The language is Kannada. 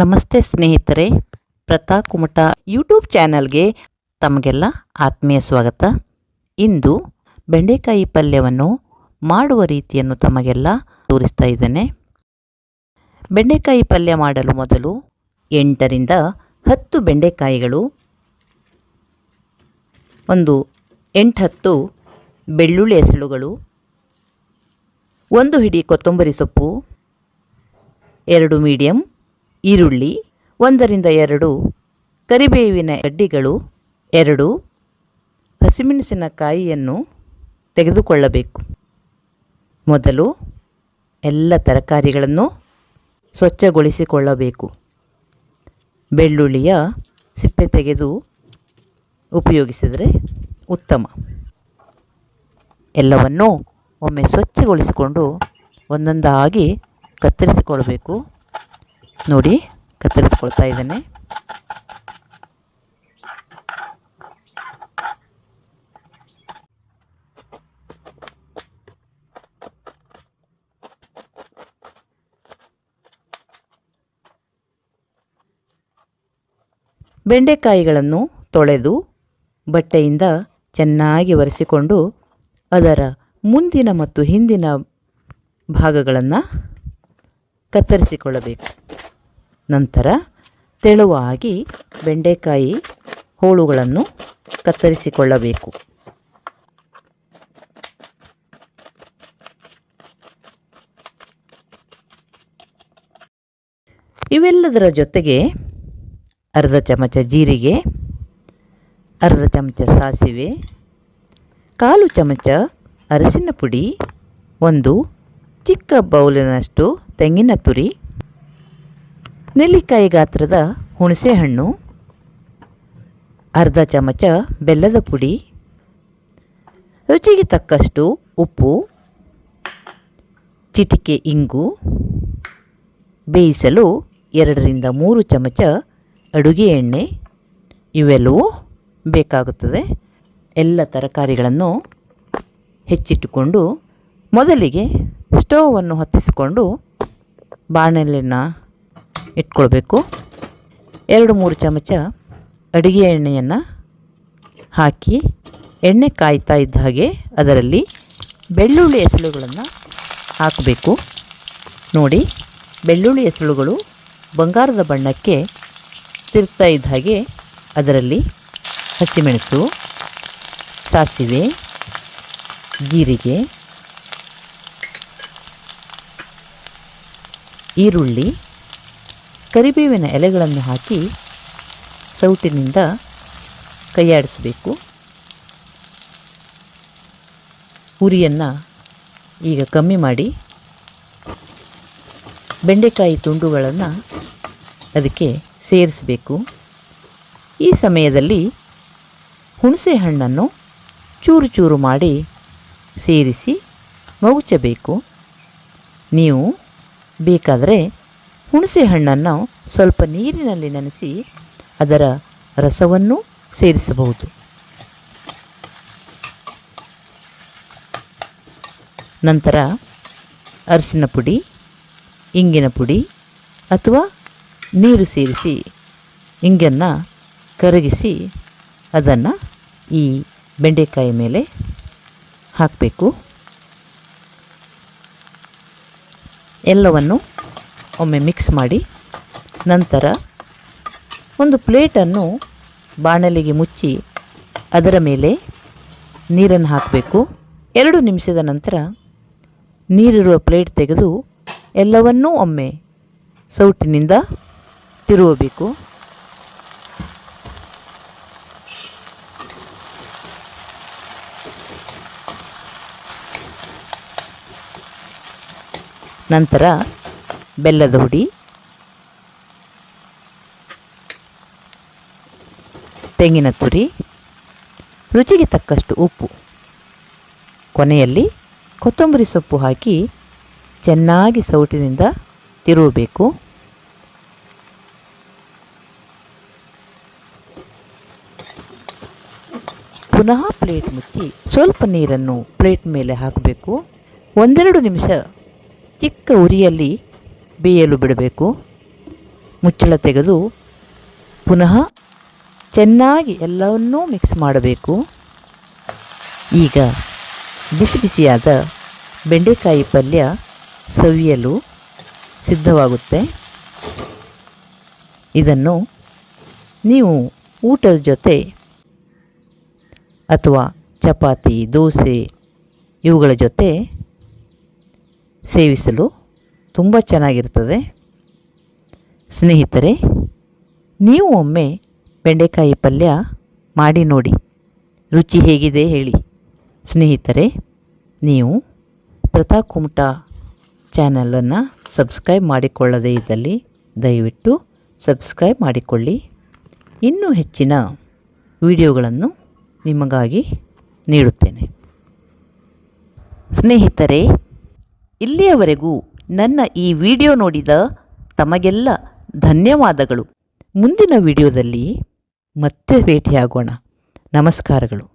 ನಮಸ್ತೆ ಸ್ನೇಹಿತರೆ, ಪ್ರತಾ ಕುಮಟ ಯೂಟ್ಯೂಬ್ ಚಾನಲ್ಗೆ ತಮಗೆಲ್ಲ ಆತ್ಮೀಯ ಸ್ವಾಗತ. ಇಂದು ಬೆಂಡೆಕಾಯಿ ಪಲ್ಯವನ್ನು ಮಾಡುವ ರೀತಿಯನ್ನು ತಮಗೆಲ್ಲ ತೋರಿಸ್ತಾ ಇದ್ದೇನೆ. ಬೆಂಡೆಕಾಯಿ ಪಲ್ಯ ಮಾಡಲು ಮೊದಲು ಎಂಟರಿಂದ ಹತ್ತು ಬೆಂಡೆಕಾಯಿಗಳು, ಒಂದು ಎಂಟು ಹತ್ತು ಬೆಳ್ಳುಳ್ಳಿ ಎಸಳುಗಳು ಒಂದು ಹಿಡಿ ಕೊತ್ತಂಬರಿ ಸೊಪ್ಪು, ಎರಡು ಮೀಡಿಯಂ ಈರುಳ್ಳಿ, ಒಂದರಿಂದ ಎರಡು, ಕರಿಬೇವಿನ ಗಡ್ಡಿಗಳು, ಎರಡು, ಹಸಿಮೆಣಸಿನಕಾಯಿಯನ್ನು ತೆಗೆದುಕೊಳ್ಳಬೇಕು. ಮೊದಲು ಎಲ್ಲ ತರಕಾರಿಗಳನ್ನು ಸ್ವಚ್ಛಗೊಳಿಸಿಕೊಳ್ಳಬೇಕು. ಬೆಳ್ಳುಳ್ಳಿಯ ಸಿಪ್ಪೆ ತೆಗೆದು ಉಪಯೋಗಿಸಿದರೆ ಉತ್ತಮ. ಎಲ್ಲವನ್ನೂ ಒಮ್ಮೆ ಸ್ವಚ್ಛಗೊಳಿಸಿಕೊಂಡು ಒಂದೊಂದಾಗಿ ಕತ್ತರಿಸಿಕೊಳ್ಬೇಕು. ನೋಡಿ ಕತ್ತರಿಸ್ಕೊಳ್ತಾ ಇದ್ದೇನೆ. ಬೆಂಡೆಕಾಯಿಗಳನ್ನು ತೊಳೆದು ಬಟ್ಟೆಯಿಂದ ಚೆನ್ನಾಗಿ ಒರೆಸಿಕೊಂಡು ಅದರ ಮುಂದಿನ ಮತ್ತು ಹಿಂದಿನ ಭಾಗಗಳನ್ನು ಕತ್ತರಿಸಿಕೊಳ್ಳಬೇಕು. ನಂತರ ತೆಳುವಾಗಿ ಬೆಂಡೆಕಾಯಿ ಹೋಳುಗಳನ್ನು ಕತ್ತರಿಸಿಕೊಳ್ಳಬೇಕು. ಇವೆಲ್ಲದರ ಜೊತೆಗೆ ಅರ್ಧ ಚಮಚ ಜೀರಿಗೆ, ಅರ್ಧ ಚಮಚ ಸಾಸಿವೆ, ಕಾಲು ಚಮಚ ಅರಸಿನ ಪುಡಿ, ಒಂದು ಚಿಕ್ಕ ಬೌಲಿನಷ್ಟು ತೆಂಗಿನ ತುರಿ, ನೆಲ್ಲಿಕಾಯಿ ಗಾತ್ರದ ಹುಣಸೆಹಣ್ಣು, ಅರ್ಧ ಚಮಚ ಬೆಲ್ಲದ ಪುಡಿ, ರುಚಿಗೆ ತಕ್ಕಷ್ಟು ಉಪ್ಪು, ಚಿಟಿಕೆ ಇಂಗು, ಬೇಯಿಸಲು ಎರಡರಿಂದ ಮೂರು ಚಮಚ ಅಡುಗೆ ಎಣ್ಣೆ, ಇವೆಲ್ಲವೂ ಬೇಕಾಗುತ್ತದೆ. ಎಲ್ಲ ತರಕಾರಿಗಳನ್ನು ಹೆಚ್ಚಿಟ್ಟುಕೊಂಡು ಮೊದಲಿಗೆ ಸ್ಟೋವನ್ನು ಹೊತ್ತಿಸಿಕೊಂಡು ಬಾಣಲೆಯನ್ನು ಇಟ್ಕೊಳ್ಬೇಕು? ಎರಡು ಮೂರು ಚಮಚ ಅಡುಗೆ ಎಣ್ಣೆಯನ್ನು ಹಾಕಿ ಎಣ್ಣೆ ಕಾಯ್ತಾ ಇದ್ದ ಹಾಗೆ ಅದರಲ್ಲಿ ಬೆಳ್ಳುಳ್ಳಿ ಎಸಳುಗಳನ್ನು ಹಾಕಬೇಕು. ನೋಡಿ, ಬೆಳ್ಳುಳ್ಳಿ ಎಸಳುಗಳು ಬಂಗಾರದ ಬಣ್ಣಕ್ಕೆ ತಿರುಗ್ತಾ ಇದ್ದ ಹಾಗೆ ಅದರಲ್ಲಿ ಹಸಿಮೆಣಸು, ಸಾಸಿವೆ, ಜೀರಿಗೆ ಈರುಳ್ಳಿ, ಕರಿಬೇವಿನ ಎಲೆಗಳನ್ನು ಹಾಕಿ ಸೌಟಿನಿಂದ ಕೈಯಾಡಿಸಬೇಕು. ಉರಿಯನ್ನು ಈಗ ಕಮ್ಮಿ ಮಾಡಿ ಬೆಂಡೆಕಾಯಿ ತುಂಡುಗಳನ್ನು ಅದಕ್ಕೆ ಸೇರಿಸಬೇಕು. ಈ ಸಮಯದಲ್ಲಿ ಹುಣಸೆ ಹಣ್ಣನ್ನು ಚೂರು ಚೂರು ಮಾಡಿ ಸೇರಿಸಿ ಮಗುಚಬೇಕು. ನೀವು ಬೇಕಾದರೆ ಹುಣಸೆ ಹಣ್ಣನ್ನು ಸ್ವಲ್ಪ ನೀರಿನಲ್ಲಿ ನೆನೆಸಿ ಅದರ ರಸವನ್ನು ಸೇರಿಸಬಹುದು. ನಂತರ ಅರಿಶಿನ ಪುಡಿ, ಇಂಗಿನ ಪುಡಿ ಅಥವಾ ನೀರು ಸೇರಿಸಿ ಇಂಗನ್ನು ಕರಗಿಸಿ ಅದನ್ನು ಈ ಬೆಂಡೆಕಾಯಿ ಮೇಲೆ ಹಾಕಬೇಕು. ಎಲ್ಲವನ್ನು ಒಮ್ಮೆ ಮಿಕ್ಸ್ ಮಾಡಿ, ನಂತರ ಒಂದು ಪ್ಲೇಟನ್ನು ಬಾಣಲಿಗೆ ಮುಚ್ಚಿ ಅದರ ಮೇಲೆ ನೀರನ್ನು ಹಾಕಬೇಕು. ಎರಡು ನಿಮಿಷದ ನಂತರ ನೀರಿರುವ ಪ್ಲೇಟ್ ತೆಗೆದು ಎಲ್ಲವನ್ನೂ ಒಮ್ಮೆ ಸೌಟಿನಿಂದ ತಿರುವಬೇಕು. ನಂತರ ಬೆಲ್ಲದ ಹುಡಿ, ತೆಂಗಿನ ತುರಿ, ರುಚಿಗೆ ತಕ್ಕಷ್ಟು ಉಪ್ಪು. ಕೊನೆಯಲ್ಲಿ ಕೊತ್ತಂಬರಿ ಸೊಪ್ಪು ಹಾಕಿ ಚೆನ್ನಾಗಿ ಸೌಟಿನಿಂದ ತಿರುವಬೇಕು. ಪುನಃ ಪ್ಲೇಟ್ ಮುಚ್ಚಿ ಸ್ವಲ್ಪ ನೀರನ್ನು ಪ್ಲೇಟ್ ಮೇಲೆ ಹಾಕಬೇಕು. ಒಂದೆರಡು ನಿಮಿಷ ಚಿಕ್ಕ ಉರಿಯಲ್ಲಿ ಬೇಯಲು ಬಿಡಬೇಕು. ಮುಚ್ಚಳ ತೆಗೆದು ಪುನಃ ಚೆನ್ನಾಗಿ ಎಲ್ಲವನ್ನೂ ಮಿಕ್ಸ್ ಮಾಡಬೇಕು. ಈಗ ಬಿಸಿ ಬಿಸಿಯಾದ ಬೆಂಡೆಕಾಯಿ ಪಲ್ಯ ಸವಿಯಲು ಸಿದ್ಧವಾಗುತ್ತೆ. ಇದನ್ನು ನೀವು ಊಟದ ಜೊತೆ ಅಥವಾ ಚಪಾತಿ, ದೋಸೆ ಇವುಗಳ ಜೊತೆ ಸೇವಿಸಲು ತುಂಬ ಚೆನ್ನಾಗಿರ್ತದೆ. ಸ್ನೇಹಿತರೆ, ನೀವು ಒಮ್ಮೆ ಬೆಂಡೆಕಾಯಿ ಪಲ್ಯ ಮಾಡಿ ನೋಡಿ. ರುಚಿ ಹೇಗಿದೆ ಹೇಳಿ. ಸ್ನೇಹಿತರೆ, ನೀವು ಪ್ರತಾಪ್ ಕುಮಟ ಚಾನಲನ್ನು ಸಬ್ಸ್ಕ್ರೈಬ್ ಮಾಡಿಕೊಳ್ಳದೇ ಇದ್ದಲ್ಲಿ ದಯವಿಟ್ಟು ಸಬ್ಸ್ಕ್ರೈಬ್ ಮಾಡಿಕೊಳ್ಳಿ. ಇನ್ನೂ ಹೆಚ್ಚಿನ ವಿಡಿಯೋಗಳನ್ನು ನಿಮಗಾಗಿ ನೀಡುತ್ತೇನೆ. ಸ್ನೇಹಿತರೆ ಇಲ್ಲಿಯವರೆಗೂ ನನ್ನ ಈ ವಿಡಿಯೋ ನೋಡಿದ ತಮಗೆಲ್ಲ ಧನ್ಯವಾದಗಳು. ಮುಂದಿನ ವಿಡಿಯೋದಲ್ಲಿ ಮತ್ತೆ ಭೇಟಿಯಾಗೋಣ. ನಮಸ್ಕಾರಗಳು.